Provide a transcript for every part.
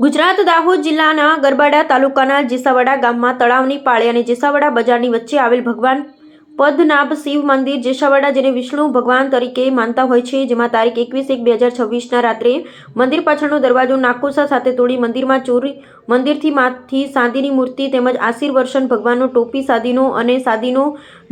ગુજરાત દાહોદ જિલ્લાના ગરબાડા તાલુકાના જેસાવાડા ગામમાં તળાવની પાળે અને જેસાવાડા બજારની વચ્ચે આવેલ ભગવાન પદ્મનાભ શિવ મંદિર જેસાવાડા જેને વિષ્ણુ ભગવાન તરીકે માનતા હોય છે, જેમાં તારીખ એકવીસ એક બે હજાર છવ્વીસના રાત્રે મંદિર પાછળનો દરવાજો નાકોસા સાથે તોડી મંદિરમાં ચોરી, મંદિરથી માંથી સાદીની મૂર્તિ તેમજ આશીર્વર્ષન ભગવાનનો ટોપી સાદીનો અને સાદીનો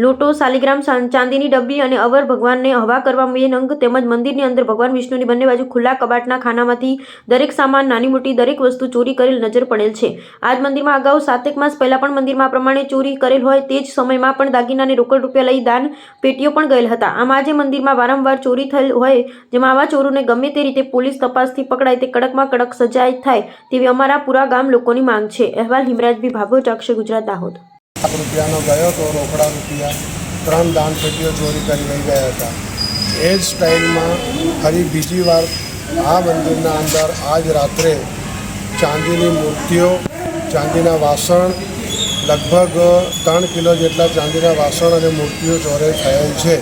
લોટો શાલિગ્રામ ચાંદીની ડબ્બી અને અવર ભગવાનને હવા કરવા નંગ તેમજ મંદિરની અંદર ભગવાન વિષ્ણુની બંને બાજુ ખુલ્લા કબાટના ખાનામાંથી દરેક સામાન, નાની મોટી દરેક વસ્તુ ચોરી કરેલ નજર પડેલ છે. આજ મંદિરમાં અગાઉ સાતેક માસ પહેલા પણ મંદિરમાં પ્રમાણે ચોરી કરેલ હોય તે જ સમયમાં પણ દાગીનાને રોકડ રૂપિયા લઈ દાન પેટીઓ પણ ગયેલ હતા. આમ આજે મંદિરમાં વારંવાર ચોરી થયેલ હોય, જેમાં આવા ચોરોને ગમે તે રીતે પોલીસ તપાસથી પકડાય તે કડકમાં કડક સજા થાય તેવી અમારા પૂરા ગામ લોકોની માંગ છે. અહેવાલ હિમરાજભી ભાભોજ અક્ષય ગુજરાત, દાહોદ. રૂપિયાનો ગયો તો રોકડા રૂપિયા, ત્રણ દાન પેટીઓ ચોરી કરી લઈ ગયા હતા. એ જ સ્ટાઇલમાં ફરી બીજી વાર આ મંદિરના અંદર આજ રાત્રે ચાંદીની મૂર્તિઓ, ચાંદીના વાસણ લગભગ ત્રણ કિલો જેટલા ચાંદીના વાસણ અને મૂર્તિઓ ચોરે થયેલ છે.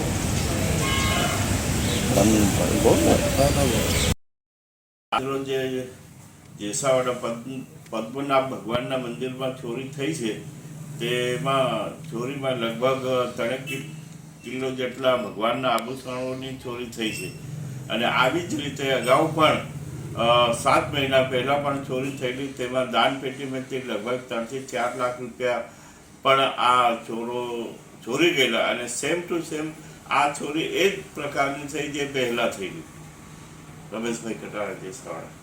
જે જેસાવાડા પદ્મ પદ્મનાભ ભગવાનના મંદિરમાં ચોરી થઈ છે, તેમાં ચોરીમાં લગભગ ત્રણેક કિલો જેટલા ભગવાનના આભૂષણોની ચોરી થઈ છે. અને આવી જ રીતે અગાઉ પણ સાત મહિના પહેલાં પણ ચોરી થયેલી, તેમાં દાન પેટીમાંથી લગભગ ત્રણથી ચાર લાખ રૂપિયા પણ આ ચોરો ચોરી ગયેલા અને સેમ ટુ સેમ આ ચોરી એ જ પ્રકારની થઈ જે પહેલાં થયેલી. રમેશભાઈ કટારા જેસાવાડા